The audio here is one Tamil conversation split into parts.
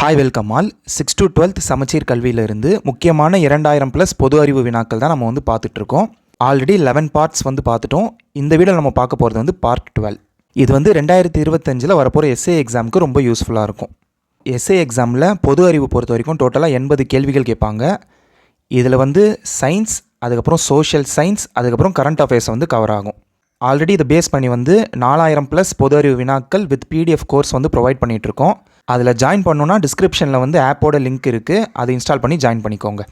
Hi welcome all six to twelfth சமச்சீர் கல்வியிலிருந்து முக்கியமான இரண்டாயிரம் ப்ளஸ் பொது அறிவு வினாக்கள் தான் நம்ம வந்து பார்த்துட்ருக்கோம். ஆல்ரெடி லெவன் பார்ட்ஸ் வந்து பார்த்துட்டோம். இந்த வீடியோ நம்ம பார்க்க போகிறது வந்து பார்ட் டுவெல் இது வந்து ரெண்டாயிரத்தி இருபத்தஞ்சில் வரப்போகிற எஸ்ஏ எக்ஸாமுக்கு ரொம்ப யூஸ்ஃபுல்லாக இருக்கும். எஸ்ஏ எக்ஸாமில் பொது அறிவு பொறுத்த வரைக்கும் டோட்டலாக எண்பது கேள்விகள் கேட்பாங்க. இதில் வந்து சயின்ஸ் அதுக்கப்புறம் சோஷியல் சயின்ஸ் அதுக்கப்புறம் கரண்ட் அஃபேர்ஸ் வந்து கவர் ஆகும். ஆல்ரெடி இதை பேஸ் பண்ணி வந்து நாலாயிரம் ப்ளஸ் பொது அறிவு வினாக்கள் வித் பிடிஎஃப் கோர்ஸ் வந்து ப்ரொவைட் பண்ணிகிட்ருக்கோம் அதில் ஜாயின் பண்ணணுன்னா டிஸ்கிரிப்ஷனில் வந்து ஆப்போட லிங்க் இருக்குது அதை இன்ஸ்டால் பண்ணி ஜாயின் பண்ணிக்கோங்க.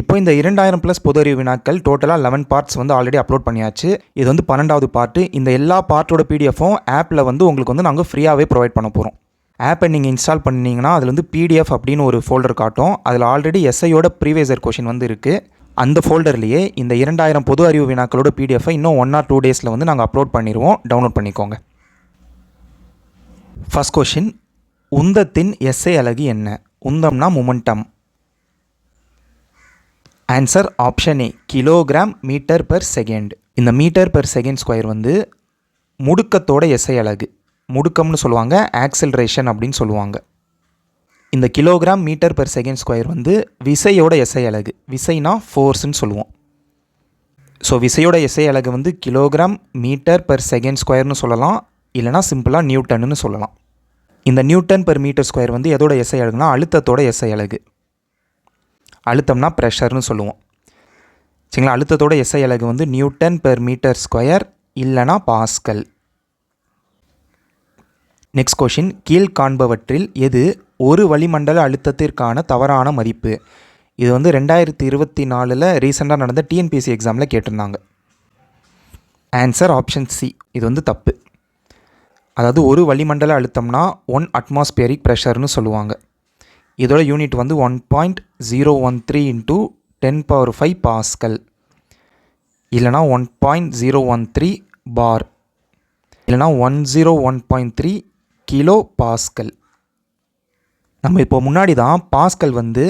இப்போ இந்த இரண்டாயிரம் ப்ளஸ் பொது அறிவு வினாக்கள் டோட்டலாக லெவன் பார்ட்ஸ் வந்து ஆல்ரெடி அப்லோட் பண்ணியாச்சு. இது வந்து பன்னெண்டாவது பார்ட்டு இந்த எல்லா பார்ட்டோட பிடிஎஃப்பும் ஆப்பில் வந்து உங்களுக்கு வந்து நாங்கள் ஃப்ரீயாகவே ப்ரொவைட் பண்ண போகிறோம் ஆப்பை நீங்கள் இன்ஸ்டால் பண்ணிங்கன்னா அதில் வந்து பிடிஎஃப் அப்படின்னு ஒரு ஃபோல்டர் காட்டும். அதில் ஆல்ரெடி எஸ்ஐயோட ப்ரீவியஸர் கொஷின் வந்து இருக்குது அந்த ஃபோல்டர்லேயே இந்த இரண்டாயிரம் பொது அறிவு வினாக்களோட பிடிஎஃபை இன்னும் ஒன் ஆர் டூ டேஸில் வந்து நாங்கள் அப்லோட் பண்ணிடுவோம் டவுன்லோட் பண்ணிக்கோங்க. ஃபஸ்ட் கொஷின் உந்தத்தின் எஸ்ஐ அழகு என்ன? உந்தம்னா momentum answer option A kilogram metre per second இந்த மீட்டர் பெர் செகண்ட் ஸ்கொயர் வந்து முடுக்கத்தோட எஸ்ஐ அலகு முடுக்கம்னு சொல்லுவாங்க ஆக்சிலரேஷன் அப்படின்னு சொல்லுவாங்க. இந்த kilogram metre per second square வந்து விசையோட எஸ்ஐ அலகு. விசைனா ஃபோர்ஸ்ன்னு சொல்லுவோம். ஸோ விசையோட எஸ்ஐ அலகு வந்து கிலோகிராம் மீட்டர் பெர் செகண்ட் ஸ்கொயர்னு சொல்லலாம். இல்லைனா சிம்பிளாக நியூட்டன்னு சொல்லலாம். இந்த நியூட்டன் பெர் மீட்டர் ஸ்கொயர் வந்து எதோட எஸ்ஐ அழகுனா அழுத்தத்தோட எஸ்ஐ அழகு அழுத்தம்னா ப்ரெஷர்னு சொல்லுவோம். சரிங்களா? அழுத்தத்தோட எஸ்ஐ அழகு வந்து நியூட்டன் பெர் மீட்டர் ஸ்கொயர் இல்லைனா பாஸ்கல். நெக்ஸ்ட் கொஷின் கீழ் காண்பவற்றில் எது ஒரு வளிமண்டல அழுத்தத்திற்கான தவறான மதிப்பு. இது வந்து ரெண்டாயிரத்தி இருபத்தி நாலில் ரீசெண்டாக நடந்த டிஎன்பிஎஸ்சி எக்ஸாமில் கேட்டிருந்தாங்க. ஆன்சர் ஆப்ஷன் சி இது வந்து தப்பு. அதாவது ஒரு வளிமண்டல அழுத்தம்னா ஒன் அட்மாஸ்பியரிக் ப்ரெஷர்னு சொல்லுவாங்க. இதோட யூனிட் வந்து one point zero one three into ten power five pascal இல்லைனா one point zero one three bar இல்லைனா one zero one point three kilo pascal நம்ம இப்போ முன்னாடி தான் பாஸ்கல் வந்து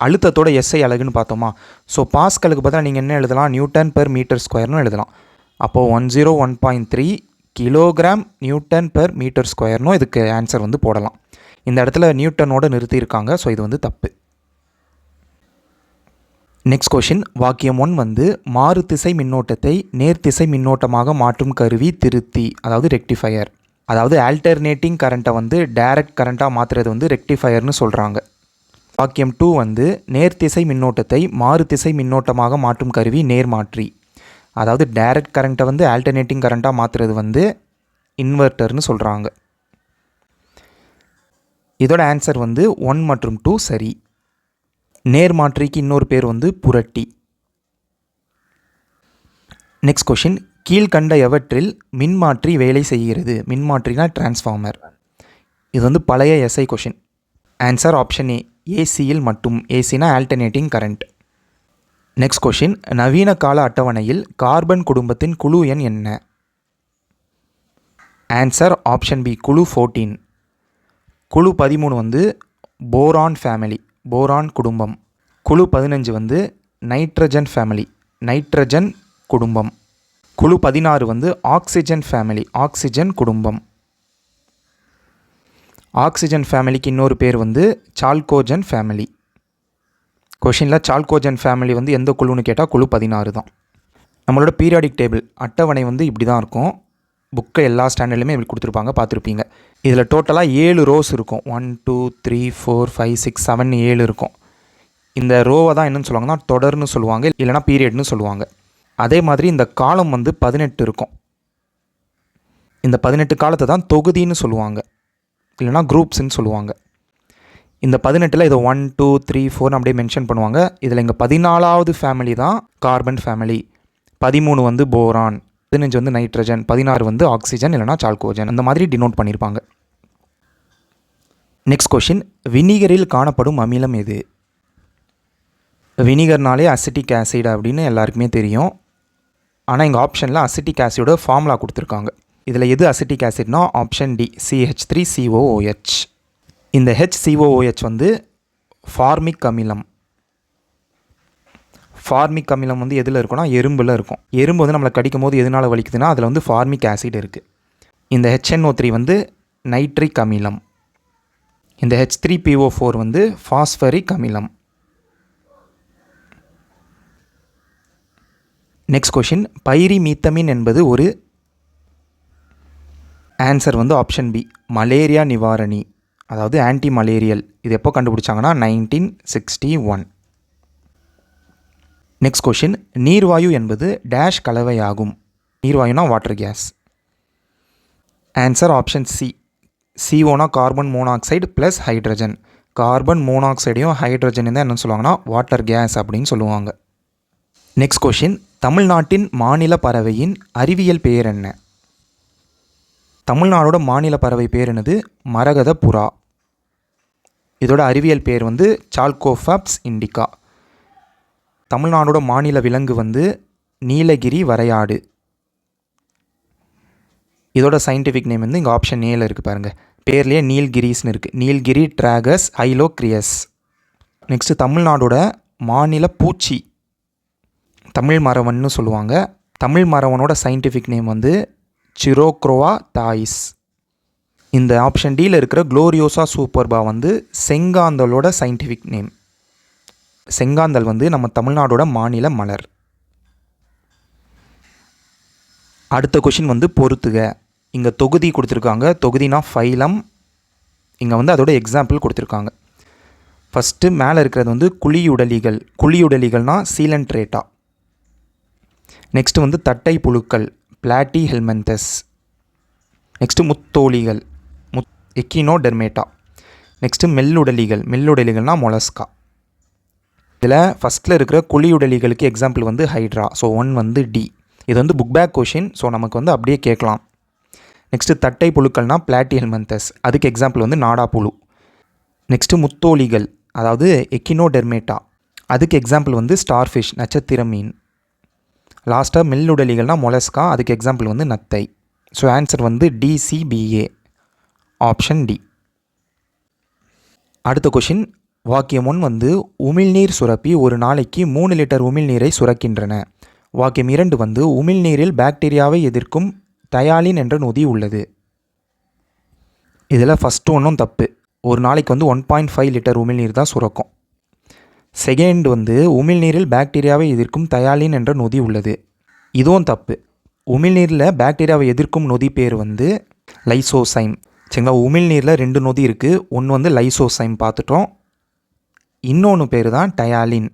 அழுத்தத்தோட எஸ்ஐ அழகுன்னு பார்த்தோமா? ஸோ பாஸ்கலுக்கு பார்த்தா நீங்கள் என்ன எழுதலாம்? நியூட்டன் பெர் மீட்டர் ஸ்கொயர்னு எழுதலாம். அப்போது one zero one point three kilogram newton per metre ஸ்கொயர்னும் இதுக்கு ஆன்சர் வந்து போடலாம். இந்த இடத்துல நியூட்டனோட நிறுத்தியிருக்காங்க. ஸோ இது வந்து தப்பு. நெக்ஸ்ட் கொஷின் வாக்கியம் ஒன் வந்து மாறு திசை மின்னோட்டத்தை நேர்த்திசை மின்னோட்டமாக மாற்றும் கருவி திருத்தி அதாவது ரெக்டிஃபையர் அதாவது ஆல்டர்னேட்டிங் கரண்ட்டை வந்து டைரக்ட் கரண்ட்டாக மாற்றுறது வந்து ரெக்டிஃபையர்னு சொல்கிறாங்க வாக்கியம் டூ வந்து நேர்த்திசை மின்னோட்டத்தை மாறு திசை மின்னோட்டமாக மாற்றும் கருவி நேர்மாற்றி அதாவது டைரக்ட் கரண்ட்டை வந்து ஆல்டர்னேட்டிங் கரண்ட்டாக மாற்றுறது வந்து இன்வெர்ட்டர்னு சொல்கிறாங்க இதோட ஆன்சர் வந்து ஒன் மற்றும் டூ சரி. நேர்மாற்றிக்கு இன்னொரு பேர் வந்து புரட்டி. நெக்ஸ்ட் கொஷின் கீழ்கண்ட எவற்றில் மின்மாற்றி வேலை செய்கிறது? மின்மாற்றினா டிரான்ஸ்ஃபார்மர் இது வந்து பழைய SI question answer option A ஏசியில் மட்டும். ஏசினா ஆல்டர்னேட்டிங் கரண்ட் நெக்ஸ்ட் கொஷின் நவீன கால அட்டவணையில் கார்பன் குடும்பத்தின் குழு எண் என்ன? ஆன்சர் ஆப்ஷன் பி குழு ஃபோர்டீன் குழு பதிமூணு வந்து போரான் ஃபேமிலி போரான் குடும்பம். குழு பதினஞ்சு வந்து நைட்ரஜன் ஃபேமிலி நைட்ரஜன் குடும்பம். குழு பதினாறு வந்து ஆக்சிஜன் ஃபேமிலி ஆக்சிஜன் குடும்பம். ஆக்சிஜன் ஃபேமிலிக்கு இன்னொரு பேர் வந்து சால்கோஜன் ஃபேமிலி. கொஷினில் சால்கோஜன் ஃபேமிலி வந்து எந்த குழுன்னு கேட்டால் குழு பதினாறு தான். நம்மளோட பீரியாடிக் டேபிள் அட்டவணை வந்து இப்படி தான் இருக்கும் புக்கை எல்லா ஸ்டாண்டர்ட்லையுமே இப்படி கொடுத்துருப்பாங்க பார்த்துருப்பீங்க. இதில் டோட்டலாக ஏழு ரோஸ் இருக்கும். One two three four five six seven ஏழு இருக்கும். இந்த ரோவை தான் என்னன்னு சொல்லுவாங்கன்னா தொடர்னு சொல்லுவாங்க இல்லைனா பீரியட்னு சொல்லுவாங்க. அதே மாதிரி இந்த காலம் வந்து பதினெட்டு இருக்கும். இந்த பதினெட்டு காலத்தை தான் தொகுதின்னு சொல்லுவாங்க. இல்லைனா குரூப்ஸ்ன்னு சொல்லுவாங்க. இந்த பதினெட்டில் இதை ஒன் டூ த்ரீ ஃபோர்னு அப்படியே மென்ஷன் பண்ணுவாங்க. இதில் இங்கே பதினாலாவது ஃபேமிலி தான் கார்பன் ஃபேமிலி பதிமூணு வந்து போரான் பதினஞ்சு வந்து நைட்ரஜன் பதினாறு வந்து ஆக்சிஜன் இல்லைனா சால்கோஜன் அந்த மாதிரி டினோட் பண்ணியிருப்பாங்க நெக்ஸ்ட் கொஷின் வினிகரில் காணப்படும் அமிலம் எது? வினிகர்னாலே அசிட்டிக் ஆசிட் அப்படின்னு எல்லாருக்குமே தெரியும். ஆனால் எங்கள் ஆப்ஷனில் அசிட்டிக் ஆசிடோட ஃபார்முலா கொடுத்துருக்காங்க. இதில் எது acetic ஆசிட்னா option D CH three COOH இந்த ஹெச்சிஓஓஹெச் வந்து ஃபார்மிக் அமிலம் ஃபார்மிக் அமிலம் வந்து எதில் இருக்கும்னா எறும்பில் இருக்கும். எறும்பு வந்து நம்மளை கடிக்கும் போது எதனால் வலிக்குதுன்னா அதில் வந்து ஃபார்மிக் ஆசிட் இருக்குது இந்த ஹெச்என்ஓ த்ரீ வந்து நைட்ரிக் அமிலம் இந்த ஹெச் த்ரீ பிஓ ஃபோர் வந்து ஃபாஸ்பரிக் அமிலம் நெக்ஸ்ட் கொஷின் பைரிமீத்தமின் என்பது ஒரு ஆன்சர் வந்து ஆப்ஷன் பி மலேரியா நிவாரணி. அதாவது ஆன்டி மலேரியல் இது எப்போ கண்டுபிடிச்சாங்கன்னா nineteen sixty one next question நீர்வாயு என்பது டேஷ் கலவையாகும். நீர்வாயுனா water gas answer option C சிஓனா carbon monoxide plus hydrogen carbon மோனாக்சைடையும் hydrogen தான் என்ன சொல்லுவாங்கன்னா வாட்டர் கேஸ் அப்படின்னு சொல்லுவாங்க. நெக்ஸ்ட் கொஷின் தமிழ்நாட்டின் மாநில பறவையின் அறிவியல் பெயர் என்ன? தமிழ்நாடோட மாநில பறவை பேர் என்னது? மரகத புறா இதோட அறிவியல் பேர் வந்து சால்கோஃபாப்ஸ் இண்டிகா தமிழ்நாடோட மாநில விலங்கு வந்து நீலகிரி வரையாடு. இதோட சயின்டிஃபிக் நேம் வந்து இங்கே ஆப்ஷன் ஏல இருக்குது பாருங்கள் பேர்லேயே நீல்கிரிஸ்னு இருக்குது நீல்கிரி ட்ராகஸ் ஹைலோக்ரியஸ் நெக்ஸ்ட்டு தமிழ்நாடோட மாநில பூச்சி. தமிழ் மரவன்னு சொல்லுவாங்க. தமிழ் மரவனோட சயின்டிஃபிக் நேம் வந்து சிரோக்ரோவா தாயிஸ் இந்த ஆப்ஷன் டியில் இருக்கிற குளோரியோசா சூப்பர்பா வந்து செங்காந்தலோட சயின்டிஃபிக் நேம் செங்காந்தல் வந்து நம்ம தமிழ்நாடோட மாநில மலர். அடுத்த கொஷின் வந்து பொறுத்துக. இங்கே தொகுதி கொடுத்துருக்காங்க. தொகுதினா ஃபைலம் இங்கே வந்து அதோட எக்ஸாம்பிள் கொடுத்துருக்காங்க. ஃபஸ்ட்டு மேலே இருக்கிறது வந்து குழியுடலிகள். குழியுடலிகள்னால் சீலன்ட்ரேட்டா நெக்ஸ்ட்டு வந்து தட்டை புழுக்கள் பிளாட்டி ஹெல்மெந்தஸ் நெக்ஸ்ட்டு முத்தோலிகள் முத் எக்கினோ டெர்மேட்டா நெக்ஸ்ட்டு மெல்லுடலிகள் மெல்லுடலிகள்னால் மொலஸ்கா. இதில் ஃபஸ்ட்டில் இருக்கிற குழியுடலிகளுக்கு எக்ஸாம்பிள் வந்து ஹைட்ரா ஸோ ஒன் வந்து டி இது வந்து புக் பேக் கொஷின் ஸோ நமக்கு வந்து அப்படியே கேட்கலாம். நெக்ஸ்ட்டு தட்டை புழுக்கள்னால் பிளாட்டி ஹெல்மெந்தஸ் அதுக்கு எக்ஸாம்பிள் வந்து நாடா புழு. நெக்ஸ்ட்டு முத்தோலிகள் அதாவது எக்கினோ டெர்மேட்டா அதுக்கு எக்ஸாம்பிள் வந்து ஸ்டார்ஃபிஷ் நட்சத்திர மீன் லாஸ்ட்டாக மெல்லுடலிகள்னால் மொலஸ்கா அதுக்கு எக்ஸாம்பிள் வந்து நத்தை. ஸோ ஆன்சர் வந்து டிசிபிஏ ஆப்ஷன் டி அடுத்த கொஷின் வாக்கியம் ஒன் வந்து உமிழ்நீர் சுரப்பி ஒரு நாளைக்கு மூணு லிட்டர் உமிழ்நீரை சுரக்கின்றன. வாக்கியம் இரண்டு வந்து உமிழ்நீரில் பாக்டீரியாவை எதிர்க்கும் தயாலின் என்ற நொதி உள்ளது. இதில் ஃபஸ்ட்டு ஒன்றும் தப்பு. ஒரு நாளைக்கு வந்து ஒன் பாயிண்ட் ஃபைவ் லிட்டர் உமிழ்நீர் தான் சுரக்கும். செகண்ட் வந்து உமிழ்நீரில் பாக்டீரியாவை எதிர்க்கும் தயாலின் என்ற நொதி உள்ளது. இதுவும் தப்பு. உமிழ்நீரில் பாக்டீரியாவை எதிர்க்கும் நொதி பேர் வந்து லைசோசைம். சரிங்களா? உமிழ்நீரில் ரெண்டு நொதி இருக்குது ஒன்று வந்து லைசோசைம் பார்த்துட்டோம். இன்னொன்று பேர் தான் டயாலின்.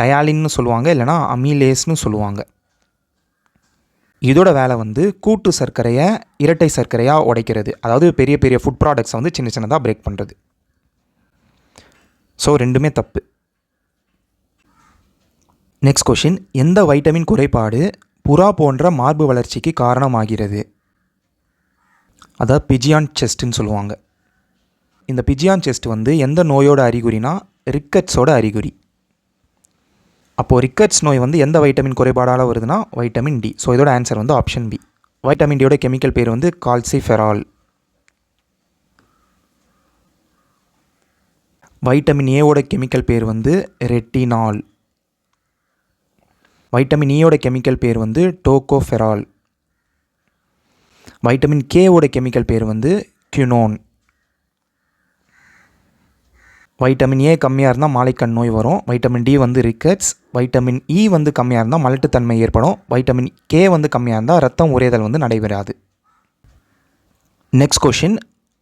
டயாலின்னு சொல்லுவாங்க இல்லைனா அமிலேஸ்னு சொல்லுவாங்க. இதோட வேலை வந்து கூட்டு சர்க்கரையை இரட்டை சர்க்கரையாக உடைக்கிறது. அதாவது பெரிய பெரிய ஃபுட் ப்ராடக்ட்ஸை வந்து சின்ன சின்னதாக பிரேக் பண்ணுறது ஸோ ரெண்டுமே தப்பு. நெக்ஸ்ட் கொஷின் எந்த வைட்டமின் குறைபாடு புறா போன்ற மார்பு வளர்ச்சிக்கு காரணமாகிறது? அதாவது பிஜியான் செஸ்ட்டுன்னு சொல்லுவாங்க. இந்த பிஜியான் செஸ்ட் வந்து எந்த நோயோட அறிகுறினா ரிக்கட்ஸோட அறிகுறி. அப்போது ரிக்கட்ஸ் நோய் வந்து எந்த வைட்டமின் குறைபாடால் வருதுன்னா வைட்டமின் டி ஸோ இதோட ஆன்சர் வந்து ஆப்ஷன் பி வைட்டமின் டியோட கெமிக்கல் பேர் வந்து கால்சிஃபெரால் வைட்டமின் ஏவோட கெமிக்கல் பேர் வந்து ரெட்டினால் வைட்டமின் ஈயோட கெமிக்கல் பேர் வந்து டோகோஃபெரால் வைட்டமின் கேவோட கெமிக்கல் பேர் வந்து கியூனோன் வைட்டமின் ஏ கம்மியாக இருந்தால் மாலைக்கண் நோய் வரும். வைட்டமின் டி வந்து ரிக்கட்ஸ் வைட்டமின் இ வந்து கம்மியாக இருந்தால் மலட்டுத்தன்மை ஏற்படும். வைட்டமின் கே வந்து கம்மியாக இருந்தால் ரத்தம் உறைதல் வந்து நடைபெறாது. நெக்ஸ்ட் கொஷின்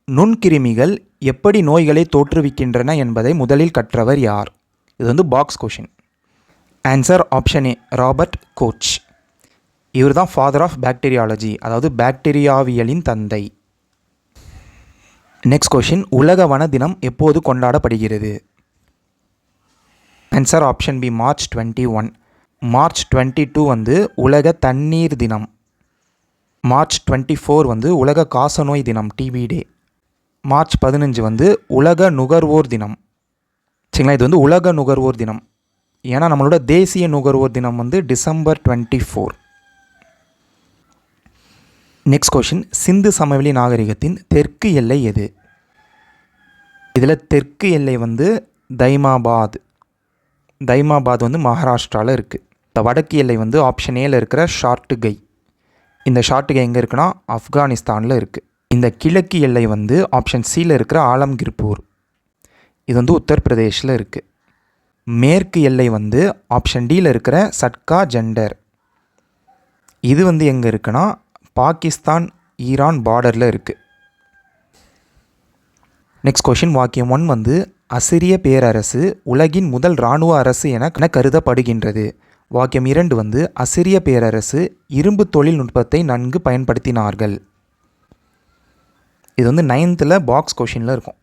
நுண்கிருமிகள் எப்படி நோய்களை தோற்றுவிக்கின்றன என்பதை முதலில் கற்றவர் யார்? இது வந்து box question answer option A Robert Koch இவர் தான் ஃபாதர் ஆஃப் பாக்டீரியாலஜி அதாவது பாக்டீரியாவியலின் தந்தை. நெக்ஸ்ட் கொஷின் உலக வன தினம் எப்போது கொண்டாடப்படுகிறது? Answer option B March twenty one March twenty two வந்து உலக தண்ணீர் தினம். மார்ச் டுவெண்ட்டி ஃபோர் வந்து உலக காசநோய் தினம் டிபி டே மார்ச் பதினஞ்சு வந்து உலக நுகர்வோர் தினம். சரிங்களா? இது வந்து உலக நுகர்வோர் தினம். ஏன்னா நம்மளோட தேசிய நுகர்வோர் தினம் வந்து December twenty four. Next question சிந்து சமவெளி நாகரிகத்தின் தெற்கு எல்லை எது? இதில் தெற்கு எல்லை வந்து தைமாபாத். தைமாபாத் வந்து மகாராஷ்டிராவில் இருக்குது இந்த வடக்கு எல்லை வந்து ஆப்ஷன் ஏல இருக்கிற ஷார்ட்டுகை. இந்த ஷார்ட்டுகை எங்கே இருக்குன்னா ஆப்கானிஸ்தானில் இருக்குது இந்த கிழக்கு எல்லை வந்து ஆப்ஷன் சியில் இருக்கிற ஆலம்கிர்பூர் இது வந்து உத்தரப்பிரதேஷில் இருக்குது மேற்கு எல்லை வந்து ஆப்ஷன் டியில் இருக்கிற சட்கா ஜெண்டர். இது வந்து எங்கே இருக்குன்னா பாகிஸ்தான் ஈரான் பார்டரில் இருக்குது நெக்ஸ்ட் கொஷின் வாக்கியம் ஒன் வந்து அசிரிய பேரரசு உலகின் முதல் இராணுவ அரசு என கருதப்படுகின்றது. வாக்கியம் இரண்டு வந்து அசிரிய பேரரசு இரும்பு தொழில்நுட்பத்தை நன்கு பயன்படுத்தினார்கள். இது வந்து நைன்த்தில் பாக்ஸ் கொஷினில் இருக்கும்.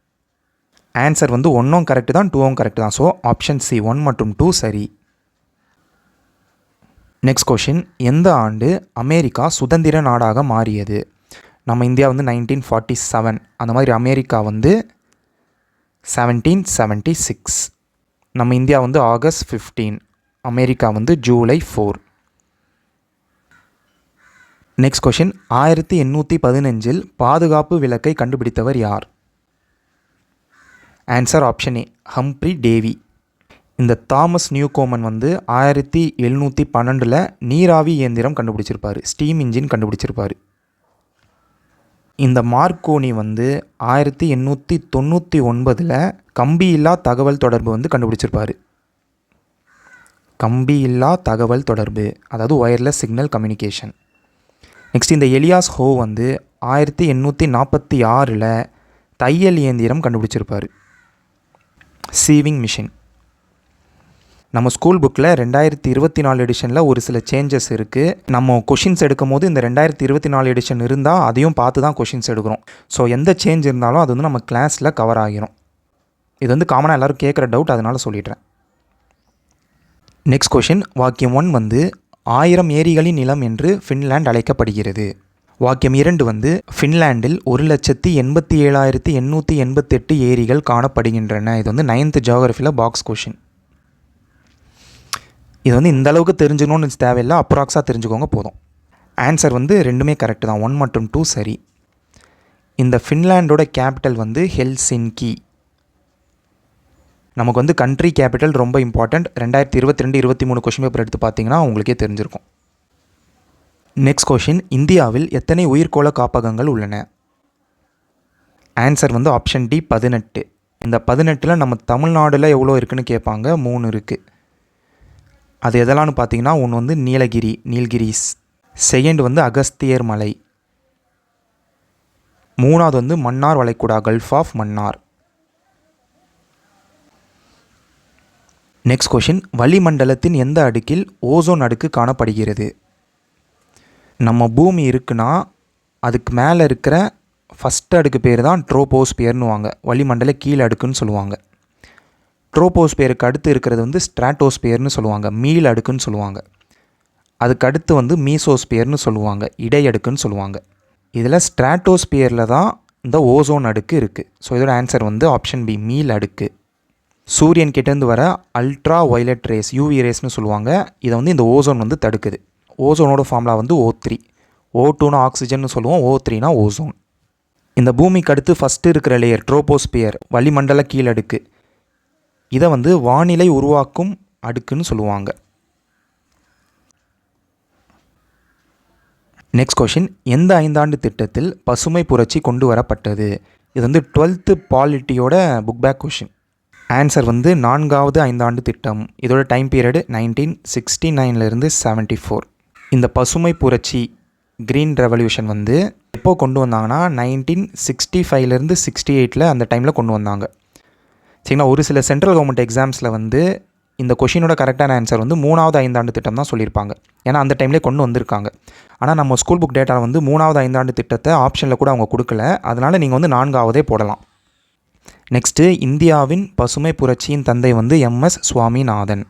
ஆன்சர் வந்து ஒன்றும் கரெக்டு தான் டூவும் கரெக்டு தான். ஸோ ஆப்ஷன் சி ஒன் மற்றும் டூ சரி. நெக்ஸ்ட் கொஷின் எந்த ஆண்டு அமெரிக்கா சுதந்திர நாடாக மாறியது? நம்ம இந்தியா வந்து நைன்டீன் ஃபார்ட்டி செவன் அந்த மாதிரி அமெரிக்கா வந்து செவன்டீன் செவன்ட்டி சிக்ஸ் நம்ம இந்தியா வந்து ஆகஸ்ட் ஃபிஃப்டீன் அமெரிக்கா வந்து ஜூலை ஃபோர் நெக்ஸ்ட் கொஷின் ஆயிரத்தி எண்ணூற்றி பதினஞ்சில் பாதுகாப்பு விளக்கை கண்டுபிடித்தவர் யார்? Answer option A Humphry Davy இந்த தாமஸ் நியூகோமன் வந்து ஆயிரத்தி எழுநூற்றி பன்னெண்டில் நீராவி இயந்திரம் கண்டுபிடிச்சிருப்பார். Steam engine கண்டுபிடிச்சிருப்பார். இந்த மார்க்கோனி வந்து ஆயிரத்தி எண்ணூற்றி தொண்ணூற்றி ஒன்பதில் கம்பியில்லா தகவல் தொடர்பு வந்து கண்டுபிடிச்சிருப்பார். கம்பியில்லா தகவல் தொடர்பு அதாவது ஒயர்லெஸ் சிக்னல் கம்யூனிகேஷன் நெக்ஸ்ட் இந்த எலியாஸ் ஹோ வந்து ஆயிரத்தி எண்ணூற்றி நாற்பத்தி ஆறில் தையல் இயந்திரம் கண்டுபிடிச்சிருப்பார். சீவிங் மிஷின் நம்ம ஸ்கூல் புக்கில் ரெண்டாயிரத்தி இருபத்தி நாலு எடிஷனில் ஒரு சில சேஞ்சஸ் இருக்குது நம்ம கொஷின்ஸ் எடுக்கும் போது இந்த ரெண்டாயிரத்தி இருபத்தி நாலு எடிஷன் இருந்தால் அதையும் பார்த்து தான் கொஷின்ஸ் எடுக்கிறோம். ஸோ எந்த சேஞ்ச் இருந்தாலும் அது வந்து நம்ம கிளாஸில் கவர் ஆகிரும். இது வந்து காமனாக எல்லோரும் கேட்குற டவுட் அதனால் சொல்லிடுறேன். நெக்ஸ்ட் கொஷின் வாக்கியம் ஒன் வந்து ஆயிரம் ஏரிகளின் நிலம் என்று ஃபின்லாண்ட் அழைக்கப்படுகிறது. வாக்கியம் இரண்டு வந்து ஃபின்லாண்டில் ஒரு லட்சத்தி எண்பத்தி ஏழாயிரத்தி எண்ணூற்றி எண்பத்தெட்டு ஏரிகள் காணப்படுகின்றன. இது வந்து நைன்த் ஜியோகிரஃபியில் பாக்ஸ் கொஷின் இது வந்து இந்த அளவுக்கு தெரிஞ்சுக்கணும்னு தேவையில்லை அப்ராக்ஸாக தெரிஞ்சுக்கோங்க போதும். ஆன்சர் வந்து ரெண்டுமே கரெக்டு தான். ஒன் மற்றும் டூ சரி. இந்த ஃபின்லாண்டோட கேபிட்டல் வந்து ஹெல்சின்கி. நமக்கு வந்து கண்ட்ரி கேபிட்டல் ரொம்ப இம்பார்ட்டண்ட் ரெண்டாயிரத்தி இருபத்தி ரெண்டு இருபத்தி மூணு கொஷின் பேப்பர் எடுத்து பார்த்தீங்கன்னா உங்களுக்கே தெரிஞ்சிருக்கும். நெக்ஸ்ட் கொஷின் இந்தியாவில் எத்தனை உயிர்கோள காப்பகங்கள் உள்ளன? ஆன்சர் வந்து ஆப்ஷன் டி பதினெட்டு. இந்த பதினெட்டில் நம்ம தமிழ்நாடில் எவ்வளோ இருக்குன்னு கேட்பாங்க? மூணு இருக்குது அது எதெல்லாம்னு பார்த்தீங்கன்னா ஒன்று வந்து நீலகிரி நீல்கிரிஸ் செகண்ட் வந்து அகஸ்தியர் மலை. மூணாவது வந்து மன்னார் வளைகுடா gulf of Mannar next question வளிமண்டலத்தின் எந்த அடுக்கில் ஓசோன் அடுக்கு காணப்படுகிறது? நம்ம பூமி இருக்குன்னா அதுக்கு மேலே இருக்கிற ஃபஸ்ட் அடுக்கு பேர் தான் ட்ரோபோஸ்பியர்னுவாங்க வளிமண்டல கீழ் அடுக்குன்னு சொல்லுவாங்க. ட்ரோபோஸ்பியருக்கு அடுத்து இருக்கிறது வந்து ஸ்ட்ராட்டோஸ்பியர்னு சொல்லுவாங்க. மீள் அடுக்குன்னு சொல்லுவாங்க. அதுக்கு அடுத்து வந்து மீசோஸ்பியர்னு சொல்லுவாங்க. இடை அடுக்குன்னு சொல்லுவாங்க. இதில் ஸ்ட்ராட்டோஸ்பியரில் தான் இந்த ஓசோன் அடுக்கு இருக்குது ஸோ இதோட ஆன்சர் வந்து ஆப்ஷன் பி மீள் அடுக்கு. சூரியன் கிட்டேருந்து வர அல்ட்ரா ஒய்லட் ரேஸ் யூவி ரேஸ்னு சொல்லுவாங்க. இதை வந்து இந்த ஓசோன் வந்து தடுக்குது. ஓசோனோட ஃபார்முலா வந்து ஓ த்ரீ ஓ டூனா ஆக்சிஜன் சொல்லுவோம். ஓ த்ரீனா ஓசோன் இந்த பூமிக்கு அடுத்து ஃபஸ்ட்டு இருக்கிற லேயர் ட்ரோபோஸ்பியர் வளிமண்டல கீழடுக்கு. இதை வந்து வானிலை உருவாக்கும் அடுக்குன்னு சொல்லுவாங்க. நெக்ஸ்ட் கொஷின் எந்த ஐந்தாண்டு திட்டத்தில் பசுமை புரட்சி கொண்டு வரப்பட்டது? இது வந்து டுவெல்த்து பாலிட்டியோட புக் பேக் கொஷின் ஆன்சர் வந்து நான்காவது ஐந்தாண்டு திட்டம். இதோட டைம் பீரியடு நைன்டீன் சிக்ஸ்டி நைன்லேருந்து செவன்ட்டி ஃபோர் இந்த பசுமை புரட்சி க்ரீன் ரெவல்யூஷன் வந்து எப்போ கொண்டு வந்தாங்கன்னா நைன்டீன் சிக்ஸ்டி ஃபைவ்லேருந்து சிக்ஸ்டி எயிட்டில் அந்த டைமில் கொண்டு வந்தாங்க. சரிங்களா? ஒரு சில சென்ட்ரல் கவர்மெண்ட் எக்ஸாம்ஸில் வந்து இந்த கொஷினோட கரெக்டான ஆன்சர் வந்து மூணாவது ஐந்தாண்டு திட்டம் தான் சொல்லியிருப்பாங்க. ஏன்னா அந்த டைம்லேயே கொண்டு வந்திருக்காங்க. ஆனால் நம்ம ஸ்கூல் புக் டேட்டாவில் வந்து மூணாவது ஐந்தாண்டு திட்டத்தை ஆப்ஷனில் கூட அவங்க கொடுக்கல. அதனால் நீங்கள் வந்து நான்காவதே போடலாம். நெக்ஸ்ட்டு இந்தியாவின் பசுமை புரட்சியின் தந்தை வந்து எம்எஸ் சுவாமிநாதன்.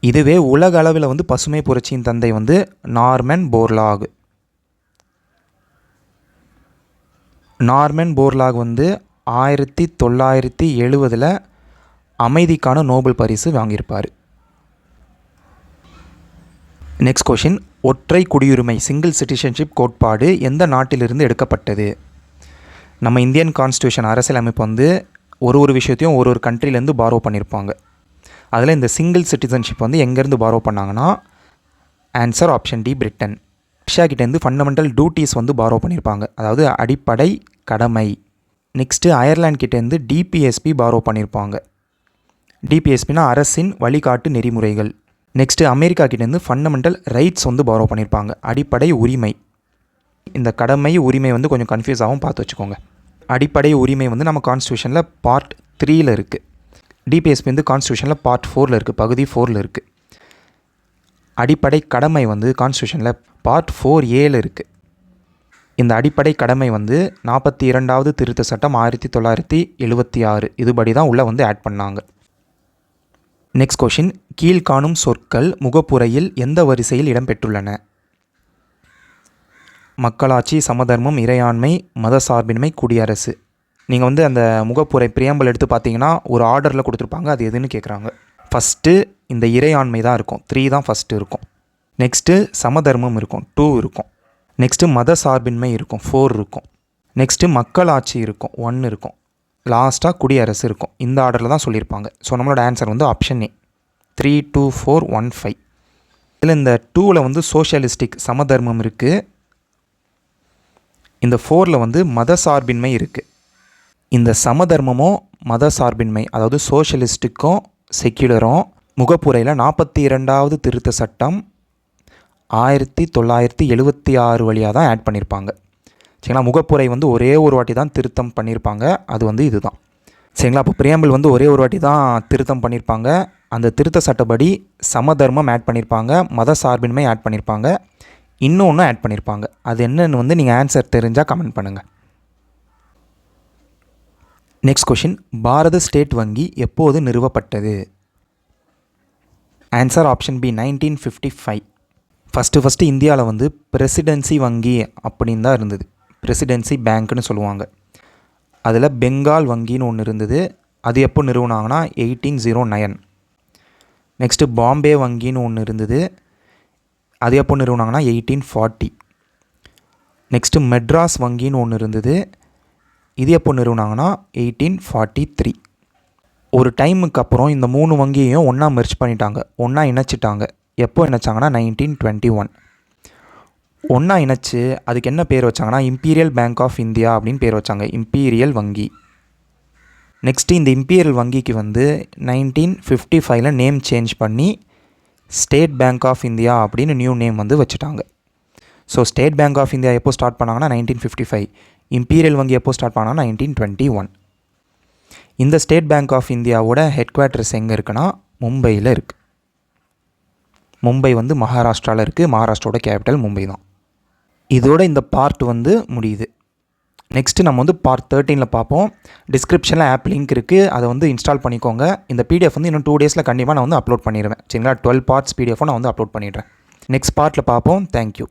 இதுவே உலக அளவில் வந்து பசுமை புரட்சியின் தந்தை வந்து நார்மன் போர்லாக். நார்மன் போர்லாக் வந்து ஆயிரத்தி தொள்ளாயிரத்தி எழுபதில் அமைதிக்கான நோபல் பரிசு வாங்கியிருப்பார். நெக்ஸ்ட் கொஷின் ஒற்றை குடியுரிமை சிங்கிள் சிட்டிசன்ஷிப் கோட்பாடு எந்த நாட்டிலிருந்து எடுக்கப்பட்டது? நம்ம இந்தியன் கான்ஸ்டியூஷன் அரசியலமைப்பு வந்து ஒரு ஒரு விஷயத்தையும் ஒரு ஒரு கண்ட்ரிலேருந்து பாரோ பண்ணியிருப்பாங்க அதில் இந்த சிங்கிள் சிட்டிசன்ஷிப் வந்து எங்கேருந்து பாரோ பண்ணாங்கன்னா answer option D Britain Russia கிட்டேருந்து ஃபண்டமெண்டல் டியூட்டிஸ் வந்து பாரோ பண்ணியிருப்பாங்க அதாவது அடிப்படை கடமை. நெக்ஸ்ட்டு அயர்லாண்ட் கிட்டேருந்து டிபிஎஸ்பி பாரோ பண்ணியிருப்பாங்க டிபிஎஸ்பினா அரசின் வழிகாட்டு நெறிமுறைகள். நெக்ஸ்ட்டு அமெரிக்கா கிட்டேருந்து ஃபண்டமெண்டல் ரைட்ஸ் வந்து பாரோ பண்ணியிருப்பாங்க அடிப்படை உரிமை. இந்த கடமை உரிமை வந்து கொஞ்சம் கன்ஃபியூஸ் ஆகும் பார்த்து வச்சுக்கோங்க. அடிப்படை உரிமை வந்து நம்ம கான்ஸ்டியூஷனில் பார்ட் த்ரீயில் இருக்குது டிபிஎஸ்பி வந்து கான்ஸ்டியூஷனில் பார்ட் ஃபோரில் இருக்குது பகுதி ஃபோரில் இருக்குது அடிப்படை கடமை வந்து கான்ஸ்டியூஷனில் பார்ட் ஃபோர் ஏல இருக்குது இந்த அடிப்படை கடமை வந்து நாற்பத்தி இரண்டாவது திருத்த சட்டம் ஆயிரத்தி தொள்ளாயிரத்தி எழுபத்தி ஆறு. இதுபடி தான் உள்ளே வந்து ஆட் பண்ணாங்க. நெக்ஸ்ட் கொஷின் கீழ்காணும் சொற்கள் முகப்புரையில் எந்த வரிசையில் இடம்பெற்றுள்ளன? மக்களாட்சி சமதர்மம் இறையாண்மை மதசார்பின்மை குடியரசு. நீங்கள் வந்து அந்த முகப்புரை பிரியாம்பல் எடுத்து பார்த்தீங்கன்னா ஒரு ஆர்டரில் கொடுத்துருப்பாங்க. அது எதுன்னு கேட்குறாங்க ஃபஸ்ட்டு இந்த இறையாண்மை தான் இருக்கும். த்ரீ தான் ஃபஸ்ட்டு இருக்கும். நெக்ஸ்ட்டு சமதர்மம் இருக்கும். டூ இருக்கும். நெக்ஸ்ட்டு மத சார்பின்மை இருக்கும். ஃபோர் இருக்கும். நெக்ஸ்ட்டு மக்களாட்சி இருக்கும். ஒன் இருக்கும். லாஸ்ட்டாக குடியரசு இருக்கும். இந்த ஆர்டரில் தான் சொல்லியிருப்பாங்க. ஸோ நம்மளோட ஆன்சர் வந்து option A three two four one five இதில் இந்த டூவில் வந்து சோஷியலிஸ்டிக் சமதர்மம் இருக்குது இந்த ஃபோரில் வந்து மத சார்பின்மை இருக்குது இந்த சமதர்மமும் மத சார்பின்மை அதாவது சோஷியலிஸ்ட்டுக்கும் செக்யுலரும் முகப்புரையில் நாற்பத்தி இரண்டாவது திருத்த சட்டம் ஆயிரத்தி தொள்ளாயிரத்தி எழுபத்தி ஆறு வழியாக தான் ஆட் பண்ணியிருப்பாங்க சரிங்களா? முகப்புரை வந்து ஒரே ஒரு வாட்டி தான் திருத்தம் பண்ணியிருப்பாங்க அது வந்து இதுதான். சரிங்களா? அப்போ பிரியாம்பிள் வந்து ஒரே ஒரு வாட்டி தான் திருத்தம் பண்ணியிருப்பாங்க அந்த திருத்த சட்டப்படி சமதர்மம் ஆட் பண்ணியிருப்பாங்க மத சார்பின்மை ஆட் பண்ணியிருப்பாங்க இன்னொன்று ஆட் பண்ணியிருப்பாங்க அது என்னன்னு வந்து நீங்கள் ஆன்சர் தெரிஞ்சால் கமெண்ட் பண்ணுங்கள் நெக்ஸ்ட் கொஷின் பாரத ஸ்டேட் வங்கி எப்போது நிறுவப்பட்டது? Answer option B nineteen fifty five first first இந்தியாவில் வந்து பிரசிடென்சி வங்கி அப்படின்னு தான் இருந்தது. பிரசிடென்சி பேங்க்னு சொல்லுவாங்க. அதில் பெங்கால் வங்கின்னு ஒன்று இருந்தது. அது எப்போ நிறுவனாங்கன்னா eighteen zero oh nine next Bombay வங்கின்னு ஒன்று இருந்தது. அது எப்போ நிறுவனாங்கன்னா எயிட்டீன் ஃபார்ட்டி நெக்ஸ்ட்டு மெட்ராஸ் வங்கின்னு ஒன்று இருந்தது. இது எப்போ நிறுவனாங்கன்னா எயிட்டீன் ஃபார்ட்டி த்ரீ ஒரு டைமுக்கு அப்புறம் இந்த மூணு வங்கியையும் ஒன்றா மெர்ச் பண்ணிட்டாங்க. ஒன்றா இணைச்சிட்டாங்க. எப்போ இணைச்சாங்கன்னா நைன்டீன் டுவெண்ட்டி ஒன் ஒன்றா இணைச்சு அதுக்கு என்ன பேர் வச்சாங்கன்னா இம்பீரியல் பேங்க் ஆஃப் இந்தியா அப்படின்னு பேர் வச்சாங்க. இம்பீரியல் வங்கி. நெக்ஸ்ட்டு இந்த இம்பீரியல் வங்கிக்கு வந்து நைன்டீன் ஃபிஃப்டி ஃபைவ்ல நேம் சேஞ்ச் பண்ணி ஸ்டேட் பேங்க் ஆஃப் இந்தியா அப்படின்னு நியூ நேம் வந்து வச்சுட்டாங்க. So State Bank of India எப்போ ஸ்டார்ட் பண்ணாங்கன்னா நைன்டீன் ஃபிஃப்டி ஃபைவ் இம்பீரியல் வங்கி எப்போ ஸ்டார்ட் பண்ணாங்கன்னா நைன்டீன் டுவெண்ட்டி ஒன் இந்த ஸ்டேட் பேங்க் ஆஃப் இந்தியாவோட ஹெட் குவார்ட்டர்ஸ் எங்கே இருக்குன்னா மும்பையில் இருக்குது மும்பை வந்து மகாராஷ்டிராவில் இருக்குது மகாராஷ்டிராவோட கேபிட்டல் மும்பை தான். இதோட இந்த பார்ட் வந்து முடியுது. நெக்ஸ்ட்டு நம்ம வந்து பார்ட் தேர்ட்டீனில் பார்ப்போம். டிஸ்கிரிப்ஷனில் ஆப் லிங்க் இருக்குது அதை வந்து இன்ஸ்டால் பண்ணிக்கோங்க. இந்த பிடிஎஃப் வந்து இன்னும் டூ டேஸில் கண்டிப்பாக நான் வந்து அப்லோட் பண்ணிடுவேன் சரிங்களா? டுவெல் பார்ட்ஸ் பிடிஎஃபும் நான் வந்து அப்லோட் பண்ணிடுறேன். நெக்ஸ்ட் பார்ட்டில் பார்ப்போம். தேங்க்யூ